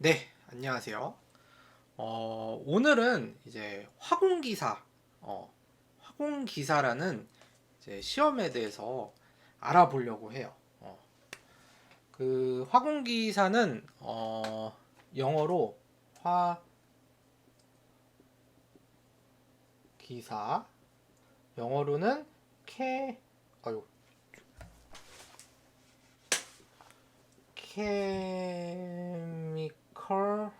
네, 안녕하세요. 어, 오늘은 이제 화공기사, 어, 화공기사라는 이제 시험에 대해서 알아보려고 해요. 어, 그 화공기사는 어, 영어로 화 기사, 영어로는 캐, 아유, 케미 컬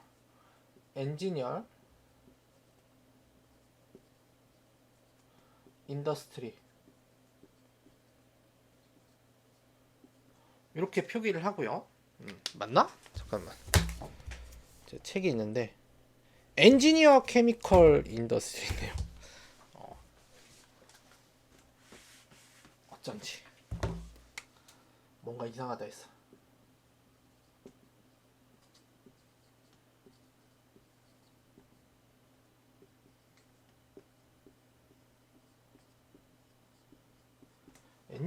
엔지니어 인더스트리 이렇게 표기를 하고요. 음, 맞나? 잠깐만. 제 책이 있는데 엔지니어 케미컬 인더스트리네요. 어. 어쩐지 뭔가 이상하다 했어.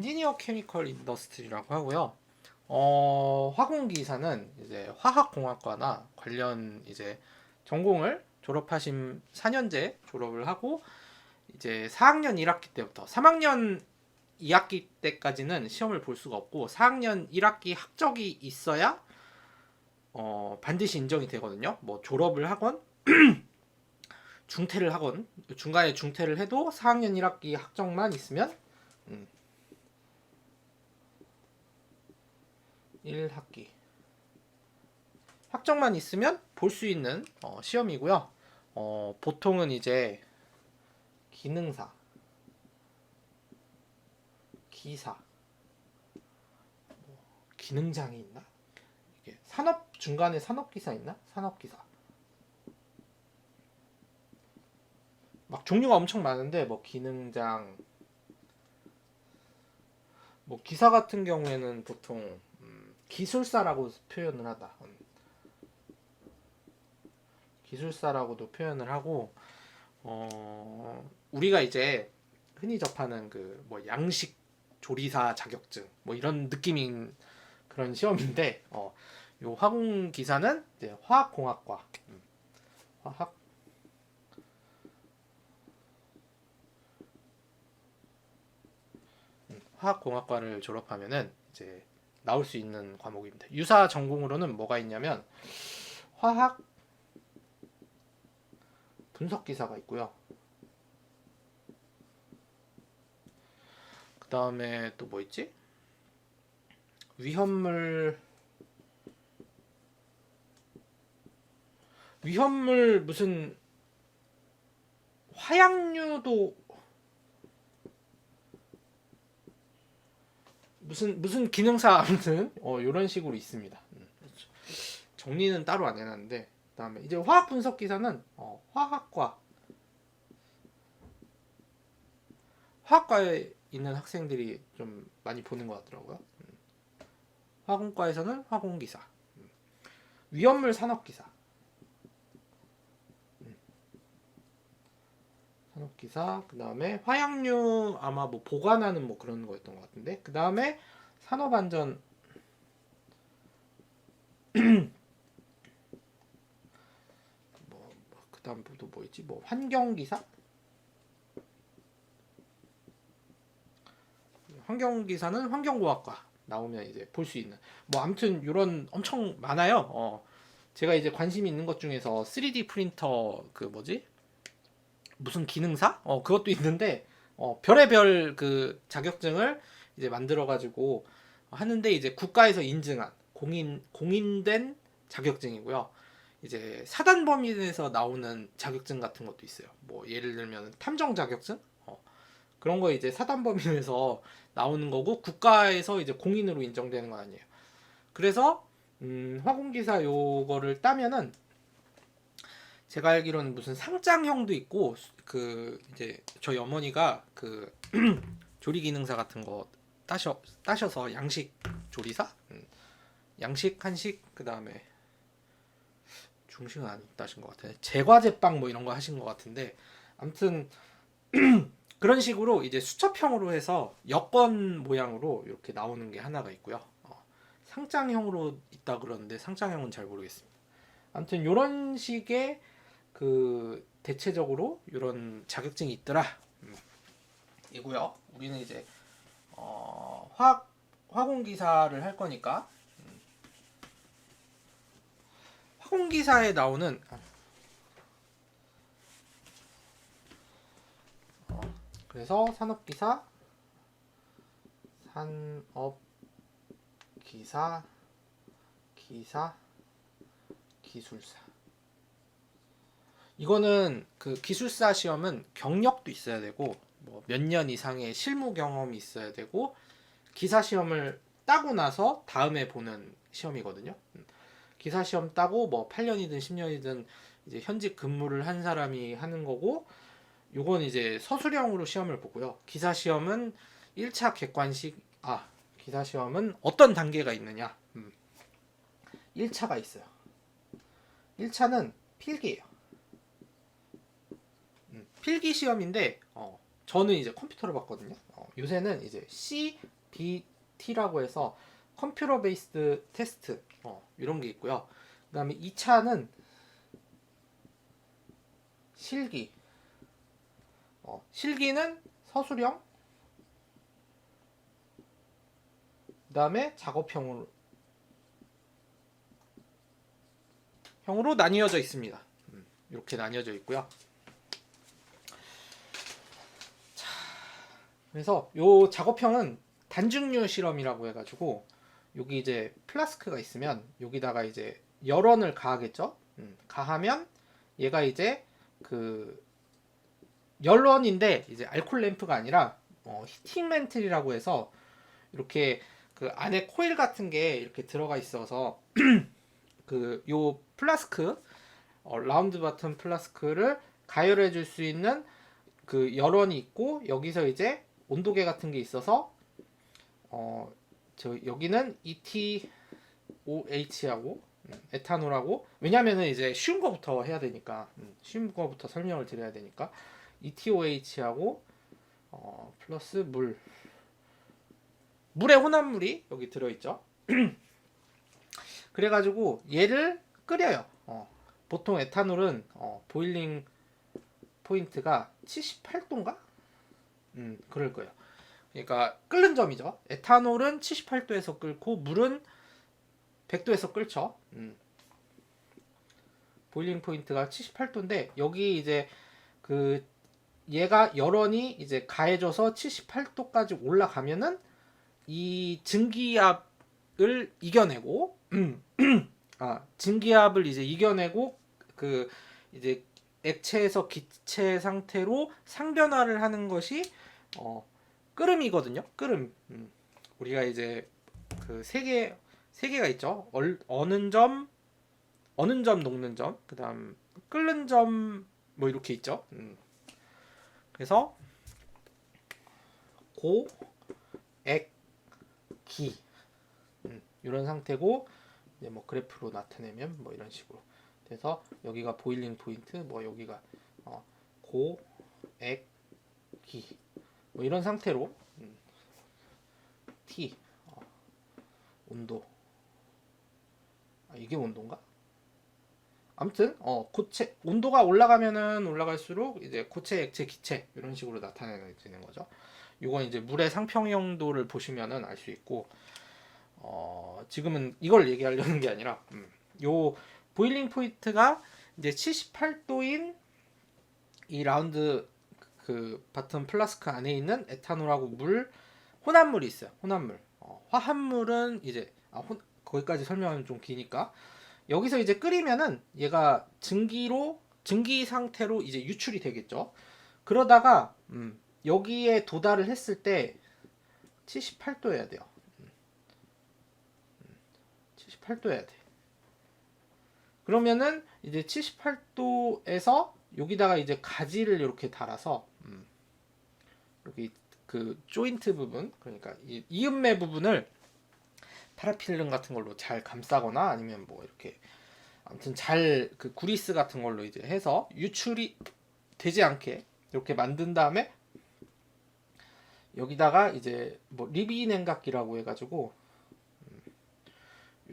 엔지니어 케미컬 인더스트리라고 하고요. 어, 화공기사는 이제 화학공학과나 관련 이제 전공을 졸업하신 4년제 졸업을 하고 이제 4학년 1학기 때부터 3학년 2학기 때까지는 시험을 볼 수가 없고 4학년 1학기 학적이 있어야 어, 반드시 인정이 되거든요. 뭐 졸업을 하건 중퇴를 하건 중간에 중퇴를 해도 4학년 1학기 학적만 있으면 음, 1학기 학점만 있으면 볼 수 있는 어, 시험이고요. 어, 보통은 이제 기능사, 기사, 뭐, 기능장이 있나? 이게 산업 중간에 산업기사 있나? 산업기사. 막 종류가 엄청 많은데 뭐 기능장, 뭐 기사 같은 경우에는 보통 음, 기술사라고 표현을 하다. 음. 기술사라고도 표현을 하고 어, 우리가 이제 흔히 접하는 그 뭐 양식 조리사 자격증 뭐 이런 느낌인 그런 시험인데 어, 요 화공 기사는 이제 화학공학과 음, 화학 음, 화학공학과를 졸업하면은 이제 나올 수 있는 과목입니다. 유사 전공으로는 뭐가 있냐면 화학 분석 기사가 있고요. 그 다음에 또 뭐 있지? 위험물 위험물 무슨 화약류도 무슨 무슨 기능사 아무튼 어 이런 식으로 있습니다. 음, 정리는 따로 안 해놨는데 그다음에 이제 화학 분석 기사는 어, 화학과 화학과에 있는 학생들이 좀 많이 보는 것 같더라고요. 음. 화공과에서는 화공 기사, 음. 위험물 산업 기사, 음. 산업 기사. 그 다음에 화약류 아마 뭐 보관하는 뭐 그런 거였던 것 같은데 그 다음에 산업 안전 뭐, 뭐 그다음 또뭐 있지? 뭐 환경 기사? 환경 기사는 환경공학과 나오면 이제 볼 수 있는 뭐 아무튼 이런 엄청 많아요. 어 제가 이제 관심 있는 것 중에서 3D 프린터 그 뭐지? 무슨 기능사? 어 그것도 있는데 어 별의별 그 자격증을 이제 만들어 가지고 하는데 이제 국가에서 인증한 공인 공인된 자격증이고요. 이제 사단 범위에서 나오는 자격증 같은 것도 있어요. 뭐 예를 들면 탐정 자격증 어, 그런 거 이제 사단 범위에서 나오는 거고 국가에서 이제 공인으로 인정되는 거 아니에요. 그래서 음, 화공기사 요거를 따면은 제가 알기로는 무슨 상장형도 있고 그 이제 저희 어머니가 그 조리 기능사 같은 거 따셔 따셔서 양식 조리사, 음, 양식 한식 그 다음에 중식은 안 따신 것 같아요. 제과제빵 뭐 이런 거 하신 것 같은데 아무튼 그런 식으로 이제 수첩형으로 해서 여권 모양으로 이렇게 나오는 게 하나가 있고요. 어, 상장형으로 있다 그러는데 상장형은 잘 모르겠습니다. 아무튼 요런 식의 그 대체적으로 요런 자격증이 있더라. 음. 이고요. 우리는 이제 어, 화학 화공 기사를 할 거니까 음. 화공 기사에 나오는 어, 그래서 산업 기사, 산업 기사, 기사, 기술사. 이거는 그 기술사 시험은 경력도 있어야 되고 뭐 몇 년 이상의 실무 경험이 있어야 되고 기사 시험을 따고 나서 다음에 보는 시험이거든요. 음. 기사 시험 따고 뭐 8년이든 10년이든 이제 현직 근무를 한 사람이 하는 거고 요건 이제 서술형으로 시험을 보고요. 기사 시험은 1차 객관식 아 기사 시험은 어떤 단계가 있느냐? 음. 1차가 있어요. 1차는 필기예요. 음, 필기 시험인데 어, 저는 이제 컴퓨터로 봤거든요. 어, 요새는 이제 CBT라고 해서 컴퓨터 베이스드 테스트 어, 이런 게 있고요. 그다음에 2차는 실기. 어, 실기는 서술형. 그다음에 작업형으로 형으로 나뉘어져 있습니다. 음, 이렇게 나뉘어져 있고요. 그래서 요 작업형은 단중류 실험이라고 해가지고 여기 이제 플라스크가 있으면 여기다가 이제 열원을 가하겠죠. 음, 가하면 얘가 이제 그 열원인데 이제 알콜 램프가 아니라 어, 히팅 멘틀이라고 해서 이렇게 그 안에 코일 같은 게 이렇게 들어가 있어서 그 요 플라스크 어, 라운드 바튼 플라스크를 가열해 줄 수 있는 그 열원이 있고 여기서 이제 온도계 같은 게 있어서 어 저 여기는 ETOH하고 음, 에탄올하고 왜냐면은 이제 쉬운 거부터 해야 되니까 음, 쉬운 거부터 설명을 드려야 되니까 ETOH하고 어 플러스 물 물의 혼합물이 여기 들어있죠. 그래가지고 얘를 끓여요. 어, 보통 에탄올은 어, 보일링 포인트가 78도인가? 음, 그럴 거예요. 그러니까 끓는 점이죠. 에탄올은 78도에서 끓고 물은 100도에서 끓죠. 음. 보일링 포인트가 78도인데 여기 이제 그 얘가 열원이 이제 가해져서 78도까지 올라가면은 이 증기압을 이겨내고 아 증기압을 이제 이겨내고 그 이제 액체에서 기체 상태로 상변화를 하는 것이 어 끓음이거든요. 끓음. 음. 우리가 이제 그 세 개 세 개가 있죠. 얼, 어는 점, 어는 점, 녹는 점, 그 다음 끓는 점 뭐 이렇게 있죠. 음. 그래서 고, 액, 기 음, 이런 상태고 이제 뭐 그래프로 나타내면 뭐 이런 식으로 돼서 여기가 보일링 포인트, 뭐 여기가 어, 고, 액, 기, 뭐 이런 상태로 음, T 어, 온도 아, 이게 온도인가? 아무튼 어 고체 온도가 올라가면은 올라갈수록 이제 고체, 액체, 기체 이런 식으로 나타내지는 거죠. 이건 이제 물의 상평형도를 보시면은 알 수 있고 어 지금은 이걸 얘기하려는 게 아니라 음, 요 보일링 포인트가 이제 78도인 이 라운드 그 바텀 플라스크 안에 있는 에탄올하고 물 혼합물이 있어요. 혼합물. 어, 화합물은 이제 아, 혼, 거기까지 설명하면 좀 기니까 여기서 이제 끓이면은 얘가 증기로 증기 상태로 이제 유출이 되겠죠. 그러다가 음, 여기에 도달을 했을 때 78도 해야 돼요. 78도 해야 돼. 그러면은 이제 78도에서 여기다가 이제 가지를 이렇게 달아서 음, 여기 그 조인트 부분 그러니까 이 이음매 부분을 파라필름 같은 걸로 잘 감싸거나 아니면 뭐 이렇게 아무튼 잘 그 구리스 같은 걸로 이제 해서 유출이 되지 않게 이렇게 만든 다음에 여기다가 이제 뭐 리비 냉각기라고 해가지고 음,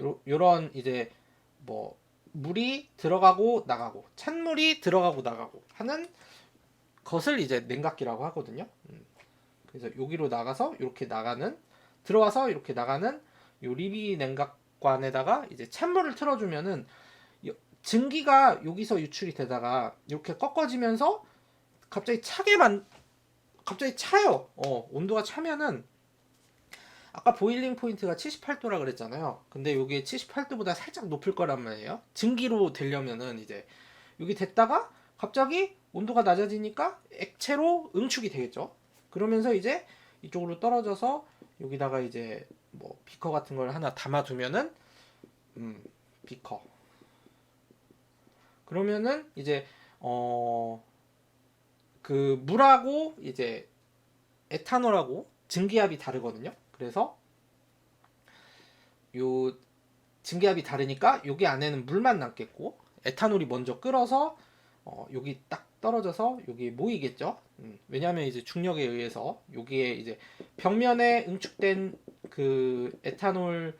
요, 요런 이제 뭐 물이 들어가고 나가고 찬물이 들어가고 나가고 하는 것을 이제 냉각기라고 하거든요. 음. 그래서 여기로 나가서 이렇게 나가는 들어와서 이렇게 나가는 요 리비 냉각관에다가 이제 찬물을 틀어주면은 요- 증기가 여기서 유출이 되다가 이렇게 꺾어지면서 갑자기 차게 만 갑자기 차요. 어, 온도가 차면은 아까 보일링 포인트가 78도라 그랬잖아요. 근데 여기 78도보다 살짝 높을 거란 말이에요. 증기로 되려면은 이제 여기 됐다가 갑자기 온도가 낮아지니까 액체로 응축이 되겠죠. 그러면서 이제 이쪽으로 떨어져서 여기다가 이제 뭐 비커 같은 걸 하나 담아두면은 음 비커 그러면은 이제 어 그 물하고 이제 에탄올하고 증기압이 다르거든요. 그래서 요 증기압이 다르니까 여기 안에는 물만 남겠고 에탄올이 먼저 끓어서 어, 여기 딱 떨어져서 여기 모이겠죠. 음, 왜냐하면 이제 중력에 의해서 여기에 이제 벽면에 응축된 그 에탄올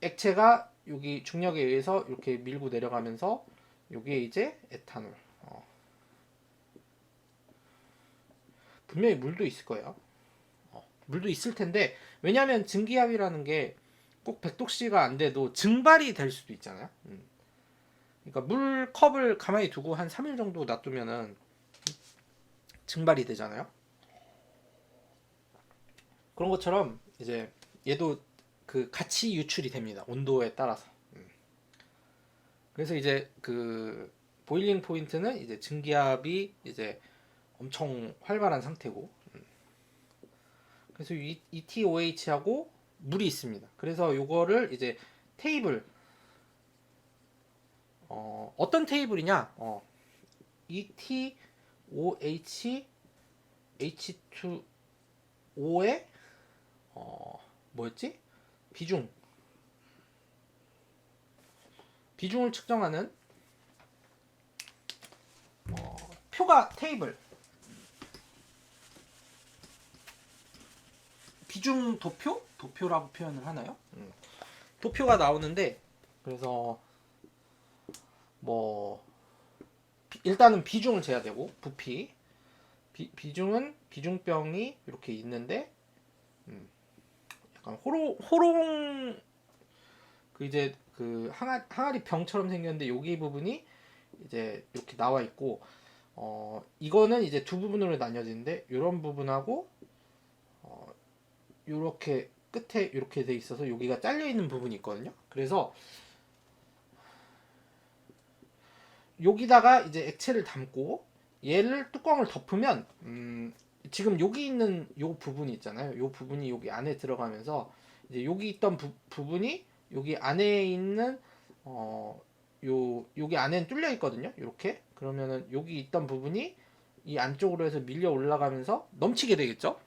액체가 여기 중력에 의해서 이렇게 밀고 내려가면서 여기에 이제 에탄올. 어. 분명히 물도 있을 거예요. 어, 물도 있을 텐데 왜냐하면 증기압이라는 게 꼭 100도씨가 안 돼도 증발이 될 수도 있잖아요. 음. 그러니까 물 컵을 가만히 두고 한 3일 정도 놔두면은 증발이 되잖아요. 그런 것처럼 이제 얘도 그 같이 유출이 됩니다. 온도에 따라서. 음. 그래서 이제 그 보일링 포인트는 이제 증기압이 이제 엄청 활발한 상태고. 음. 그래서 이 ETOH하고 물이 있습니다. 그래서 요거를 이제 테이블 어, 어떤 테이블이냐? 어, ETOH H2O의 어, 뭐였지? 비중 비중을 측정하는 어, 표가 테이블 비중 도표? 도표라고 표현을 하나요? 음. 도표가 나오는데 그래서 뭐 비- 일단은 비중을 재야 되고 부피 비, 비중은 비중병이 이렇게 있는데 음, 약간 호로 호롱 그 이제 그 항아, 항아리 병처럼 생겼는데 여기 부분이 이제 이렇게 나와 있고 어 이거는 이제 두 부분으로 나뉘어지는데 이런 부분하고 어 요렇게 끝에 이렇게 돼 있어서 여기가 잘려 있는 부분이 있거든요. 그래서 여기다가 이제 액체를 담고 얘를 뚜껑을 덮으면 음, 지금 여기 있는 요 부분이 있잖아요. 요 부분이 여기 안에 들어가면서 이제 여기 있던 부, 부분이 여기 안에 있는 어, 요 여기 안에는 뚫려 있거든요. 이렇게 그러면은 여기 있던 부분이 이 안쪽으로 해서 밀려 올라가면서 넘치게 되겠죠.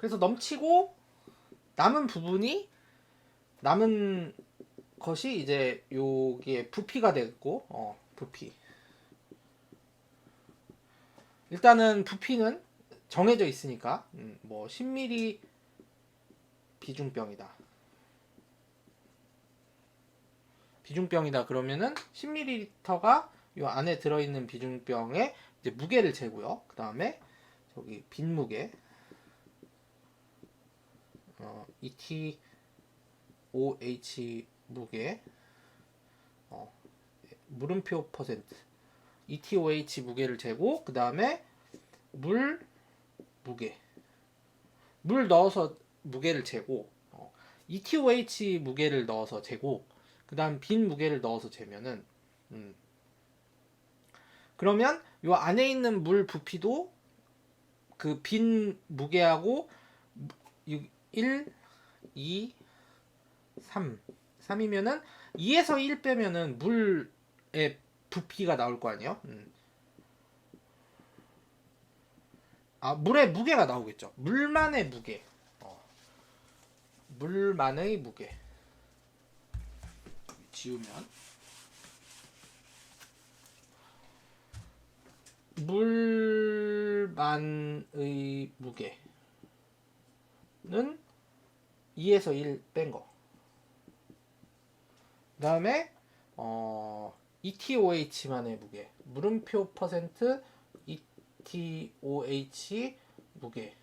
그래서 넘치고 남은 부분이 남은 것이 이제 여기에 부피가 되고 어 부피. 일단은 부피는 정해져 있으니까 음, 뭐 10ml 비중병이다. 비중병이다 그러면은 10ml가 이 안에 들어있는 비중병의 무게를 재고요. 그 다음에 저기 빈 무게 어, ETOH 무게 어, 물음표 퍼센트. ETOH 무게를 재고 그 다음에 물 무게. 물 넣어서 무게를 재고 어, ETOH 무게를 넣어서 재고 그 다음 빈 무게를 넣어서 재면은 음, 그러면 요 안에 있는 물 부피도 그 빈 무게하고 1, 2, 3 3이면은 2에서 1 빼면은 물의 부피가 나올 거 아니에요? 음. 아 물의 무게가 나오겠죠. 물만의 무게. 어. 물만의 무게. 지우면 물만의 무게 는 2에서 1 뺀 거. 그 다음에 어 ETOH만의 무게 물음표 퍼센트 ETOH 무게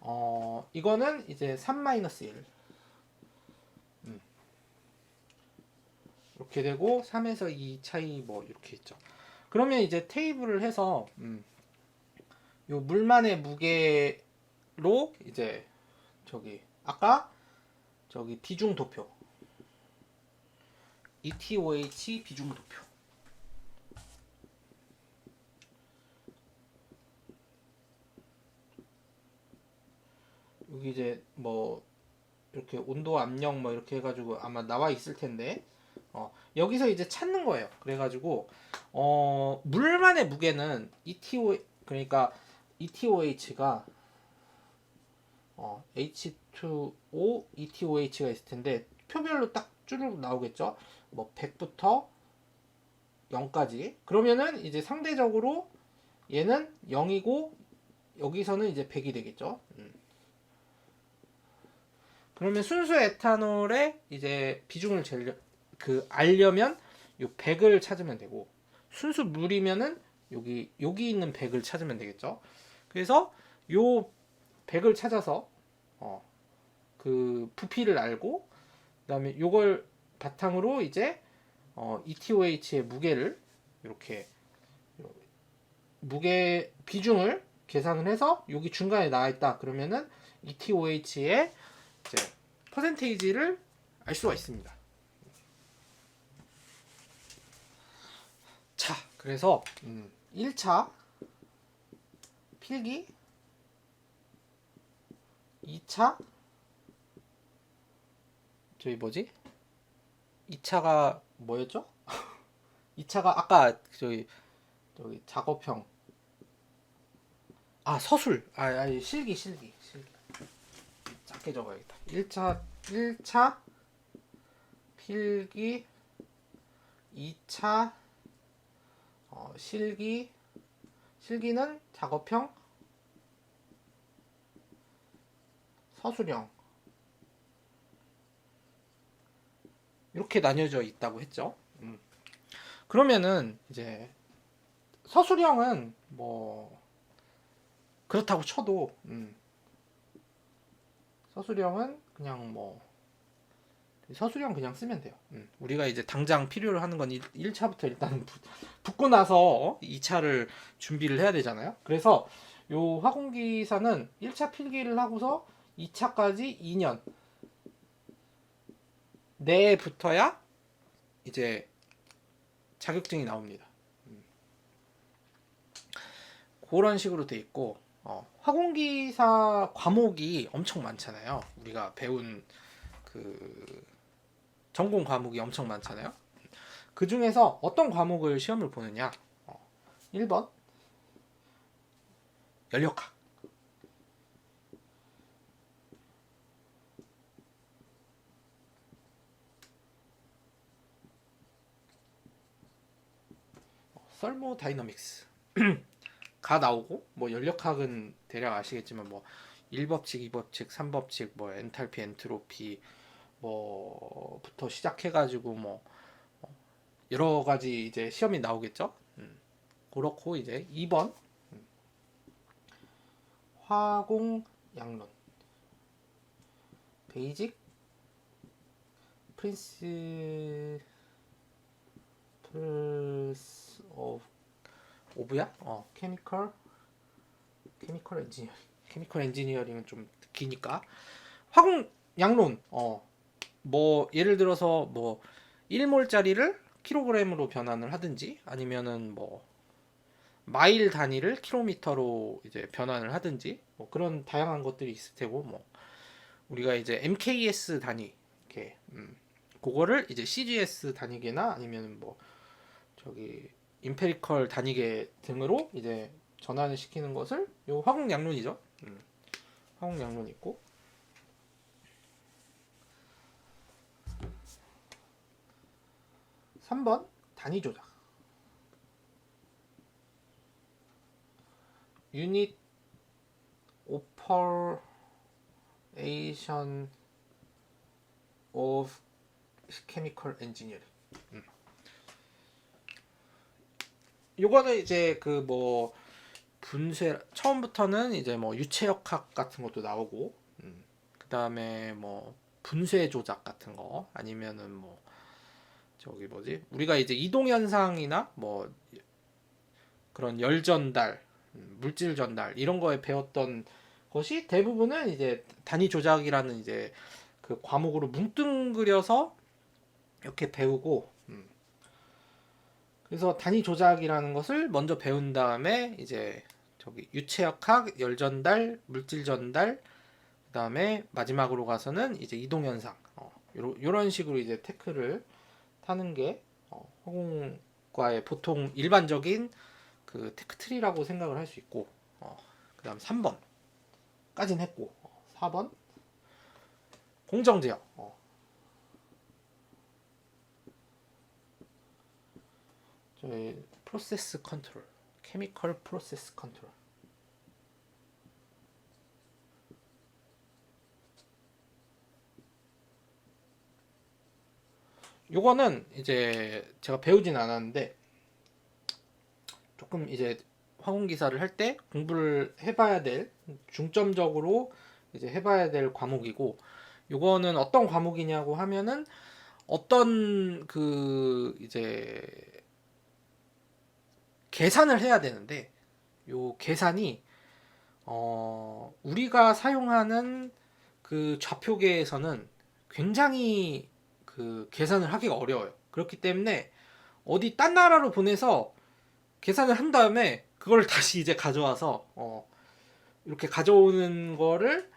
어 이거는 이제 3-1 음. 이렇게 되고 3에서 2 차이 뭐 이렇게 있죠 그러면 이제 테이블을 해서 음. 요 물만의 무게 로 이제 저기 아까 저기 비중 도표. ETOH 비중 도표. 여기 이제 뭐 이렇게 온도 압력 뭐 이렇게 해가지고 아마 나와 있을 텐데. 어 여기서 이제 찾는 거예요. 그래가지고 어 물만의 무게는 ETO 그러니까 ETOH가 어 H2O ETOH가 있을 텐데 표별로 딱 쭈르륵 나오겠죠 뭐 100부터 0까지 그러면은 이제 상대적으로 얘는 0이고 여기서는 이제 100이 되겠죠 음. 그러면 순수 에탄올의 이제 비중을 재려, 그 알려면 요 100을 찾으면 되고 순수 물이면은 여기 여기 있는 100을 찾으면 되겠죠. 그래서 요 100을 찾아서 어, 그 부피를 알고 그다음에 요걸 바탕으로 이제 어, ETOH의 무게를 이렇게 무게 비중을 계산을 해서 여기 중간에 나와 있다 그러면은 ETOH의 이제 퍼센테이지를 알 수가 있습니다. 자, 그래서 음, 1차 필기 2차? 저기 뭐지? 2차가 뭐였죠? 2차가 아까 저기 저기 작업형. 아 서술. 아 아니 실기 실기 실기. 작게 적어야겠다. 1차 1차 필기 2차 어, 실기. 실기는 작업형 서술형 이렇게 나뉘어져 있다고 했죠. 음. 그러면은 이제 서술형은 뭐 그렇다고 쳐도 음. 서술형은 그냥 뭐 서술형 그냥 쓰면 돼요. 음. 우리가 이제 당장 필요로 하는 건 1, 차부터 일단 붙- 붙고 나서 2차를 준비를 해야 되잖아요. 그래서 요 화공기사는 1차 필기를 하고서 2차까지 2년 내에 붙어야 이제 자격증이 나옵니다. 음. 그런 식으로 돼 있고 어, 화공기사 과목이 엄청 많잖아요. 우리가 배운 그 전공 과목이 엄청 많잖아요. 그 중에서 어떤 과목을 시험을 보느냐? 어, 1번 연력학. 썰모 다이너믹스 가 나오고 뭐 연력학은 대략 아시겠지만 뭐 1법칙, 2법칙, 3법칙 뭐 엔탈피, 엔트로피 뭐부터 시작해 가지고 뭐 어, 여러 가지 이제 시험이 나오겠죠. 음. 그렇고 이제 2번 음. 화공 양론 베이직 프린시플스 오브 오브야? 어 케미컬 케미컬 엔지니어링 케미컬 엔지니어링은 좀 기니까. 화공 양론. 어 뭐 예를 들어서 뭐 1몰짜리를 킬로그램으로 변환을 하든지 아니면은 뭐 마일 단위를 킬로미터로 이제 변환을 하든지 뭐 그런 다양한 것들이 있을 테고 뭐. 우리가 이제 MKS 단위 이렇게 음 그거를 이제 CGS 단위계나 아니면 뭐 저기 임페리컬 단위계 등으로 이제 전환을 시키는 것을 요 화공 양론이죠. 음. 화공 양론 있고 3번 단위 조작. 유닛 오퍼레이션 of 케미컬 엔지니어링. 음. 요거는 이제 그 뭐 분쇄 처음부터는 이제 뭐 유체역학 같은 것도 나오고 음. 그 다음에 뭐 분쇄 조작 같은 거 아니면은 뭐 저기 뭐지 우리가 이제 이동 현상이나 뭐 그런 열 전달 음, 물질 전달 이런 거에 배웠던 것이 대부분은 이제 단위 조작이라는 이제 그 과목으로 뭉뚱그려서 이렇게 배우고 음. 그래서 단위 조작이라는 것을 먼저 배운 다음에 이제 저기 유체역학, 열 전달, 물질 전달 그 다음에 마지막으로 가서는 이제 이동 현상 어, 요런 식으로 이제 테크를 타는 게 어, 화공과의 보통 일반적인 그 테크 트리라고 생각을 할 수 있고 어, 그 다음 3번까지는 했고 어, 4번 공정 제어 어. 저희 프로세스 컨트롤 케미컬 프로세스 컨트롤 요거는 이제 제가 배우진 않았는데 조금 이제 화공 기사를 할 때 공부를 해봐야 될 중점적으로 이제 해봐야 될 과목이고 요거는 어떤 과목이냐고 하면은 어떤 그 이제 계산을 해야 되는데 요 계산이 어 우리가 사용하는 그 좌표계에서는 굉장히 그 계산을 하기가 어려워요. 그렇기 때문에 어디 딴 나라로 보내서 계산을 한 다음에 그걸 다시 이제 가져와서 어 이렇게 가져오는 거를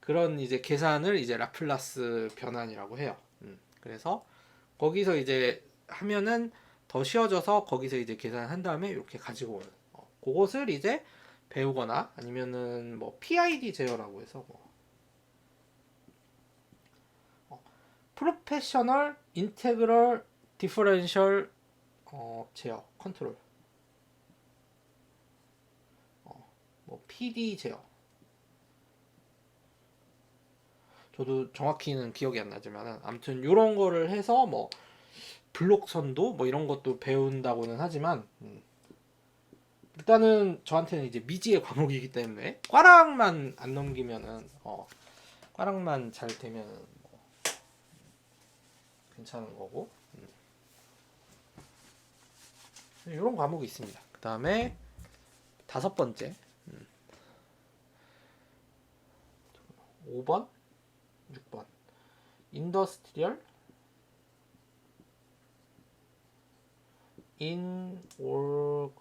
그런 이제 계산을 이제 라플라스 변환이라고 해요. 음, 그래서 거기서 이제 하면은 더 쉬워져서 거기서 이제 계산을 한 다음에 이렇게 가지고 오는 어, 그것을 이제 배우거나 아니면은 뭐 PID 제어라고 해서 뭐. 프로페셔널 인테그럴 디퍼런셜 어, 제어 컨트롤. 어, 뭐 PD 제어. 저도 정확히는 기억이 안 나지만 아무튼 이런 거를 해서 뭐 블록선도 뭐 이런 것도 배운다고는 하지만 음. 일단은 저한테는 이제 미지의 과목이기 때문에 꽈락만 안 넘기면은 어 꽈락만 잘 되면은 뭐 괜찮은 거고 음. 이런 과목이 있습니다. 그 다음에 다섯 번째 음. 5번 6번 인더스트리얼 인올가닉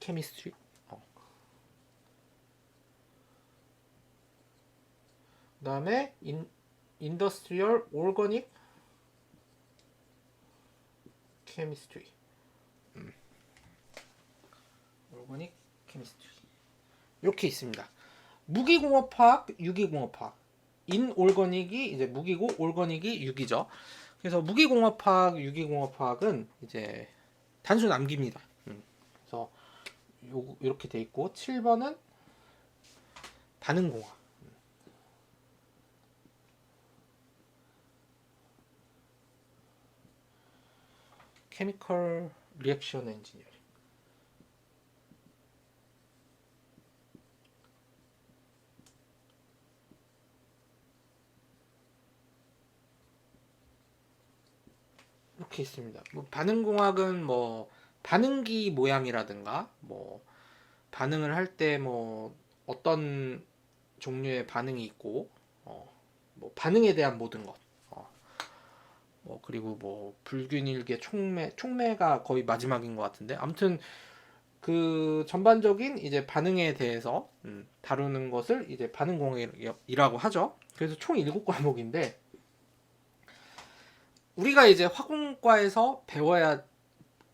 케미스트리 어. 그 다음에 인 인더스트리얼 올거닉 케미스트리 올거닉 케미스트리 이렇게 있습니다. 무기공업학, 유기공업학. 인올거닉이 이제 무기고 올거닉이 유기죠. 그래서 무기공업학, 유기공업학은 이제 단순 암기입니다. 음. 그래서 요 이렇게 돼 있고 7번은 반응공학. 케미컬 리액션 엔지니어링. 이렇게 있습니다. 뭐 반응공학은 뭐 반응기 모양이라든가 뭐 반응을 할 때 뭐 어떤 종류의 반응이 있고 어, 뭐 반응에 대한 모든 것. 어, 뭐 그리고 뭐 불균일계 촉매 촉매가 거의 마지막인 것 같은데 아무튼 그 전반적인 이제 반응에 대해서 음, 다루는 것을 이제 반응공학이라고 하죠. 그래서 총 7과목인데 우리가 이제 화공과에서 배워야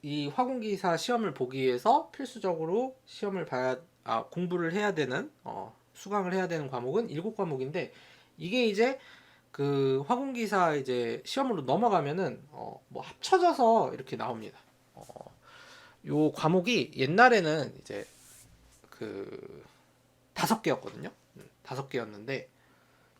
이 화공기사 시험을 보기 위해서 필수적으로 시험을 봐야 아 공부를 해야 되는 어, 수강을 해야 되는 과목은 일곱 과목인데 이게 이제 그 화공기사 이제 시험으로 넘어가면은 어, 뭐 합쳐져서 이렇게 나옵니다. 어, 요 과목이 옛날에는 이제 그 다섯 개였거든요. 음, 다섯 개였는데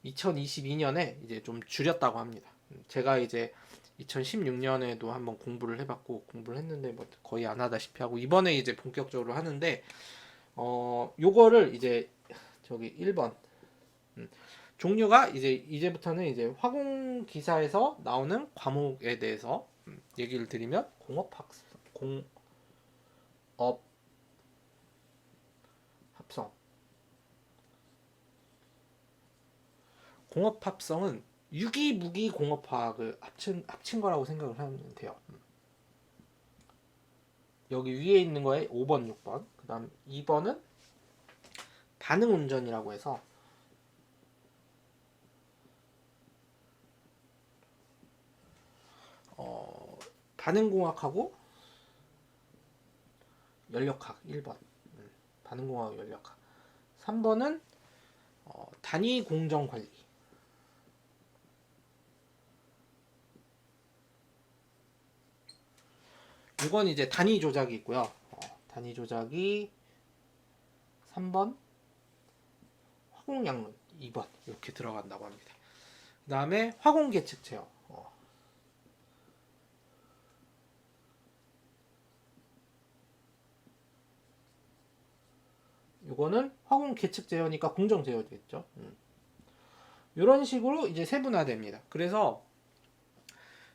2022년에 이제 좀 줄였다고 합니다. 음, 제가 이제 2016년에도 한번 공부를 해봤고 공부를 했는데 뭐 거의 안 하다시피 하고 이번에 이제 본격적으로 하는데 어 요거를 이제 저기 1번. 음, 종류가 이제 이제부터는 이제 화공 기사에서 나오는 과목에 대해서 음, 얘기를 드리면 공업 학습 공업 합성. 공업 합성은 유기 무기 공업화학을 합친 합친 거라고 생각을 하면 돼요. 음. 여기 위에 있는 거에 5번, 6번. 그다음 2번은 반응 운전이라고 해서 어, 반응 공학하고 연력학 1번. 음, 반응 공학 연력학. 3번은 어, 단위 공정 관리. 이건 이제 단위 조작이 있고요. 어, 단위 조작이 3번, 화공양론 2번 이렇게 들어간다고 합니다. 그 다음에 화공계측 제어. 어. 이거는 화공 계측 제어니까 공정 제어겠죠. 음. 이런 식으로 이제 세분화됩니다. 그래서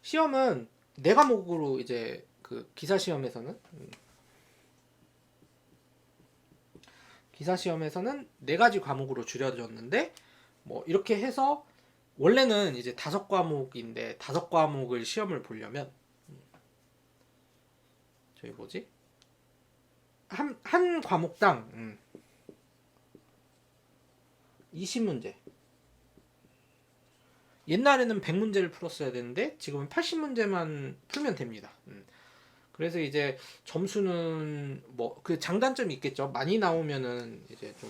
시험은 네 과목으로 이제 그 기사 시험에서는? 음, 기사 시험에서는 네 가지 과목으로 줄여졌는데 뭐 이렇게 해서 원래는 이제 다섯 과목인데 다섯 과목을 시험을 보려면 음, 저기 뭐지? 한 한 과목당 음, 20문제. 옛날에는 100문제를 풀었어야 되는데 지금은 80문제만 풀면 됩니다. 음. 그래서 이제 점수는 뭐 그 장단점이 있겠죠. 많이 나오면은 이제 좀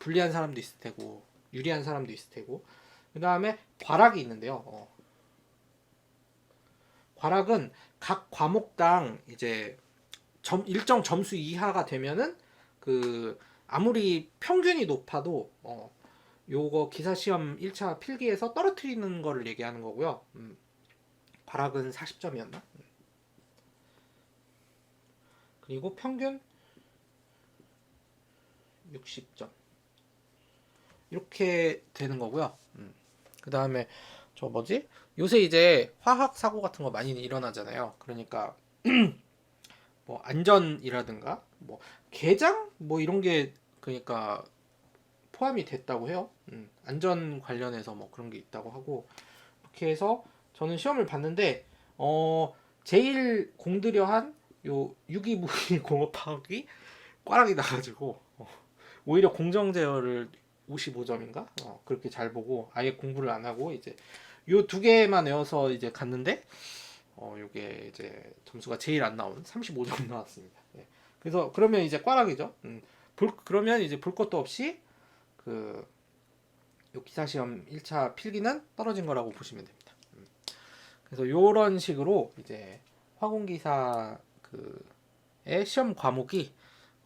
불리한 사람도 있을 테고 유리한 사람도 있을 테고 그 다음에 과락이 있는데요. 어. 과락은 각 과목당 이제 점 일정 점수 이하가 되면은 그 아무리 평균이 높아도 어 요거 기사 시험 1차 필기에서 떨어뜨리는 거를 얘기하는 거고요. 음. 과락은 40점이었나? 그리고 평균 60점. 이렇게 되는 거고요. 음. 그 다음에 저 뭐지? 요새 이제 화학 사고 같은 거 많이 일어나잖아요. 그러니까 뭐 안전이라든가 뭐 개장 뭐 이런 게 그러니까 포함이 됐다고 해요. 음, 안전 관련해서 뭐 그런 게 있다고 하고 이렇게 해서 저는 시험을 봤는데 어 제일 공들여 한 요 유기무기 공업학이 꽈락이 나가지고 어, 오히려 공정 제어를 55점인가 어, 그렇게 잘 보고 아예 공부를 안 하고 이제 요 두 개만 외워서 이제 갔는데 어 요게 이제 점수가 제일 안 나온 35점 나왔습니다. 예. 그래서 그러면 이제 꽈락이죠. 음, 볼 그러면 이제 볼 것도 없이 그 요 기사 시험 1차 필기는 떨어진 거라고 보시면 됩니다. 음. 그래서 요런 식으로 이제 화공기사 그의 시험 과목이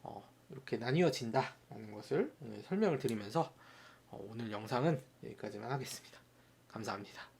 어, 이렇게 나뉘어진다라는 것을 오늘 설명을 드리면서 어, 오늘 영상은 여기까지만 하겠습니다. 감사합니다.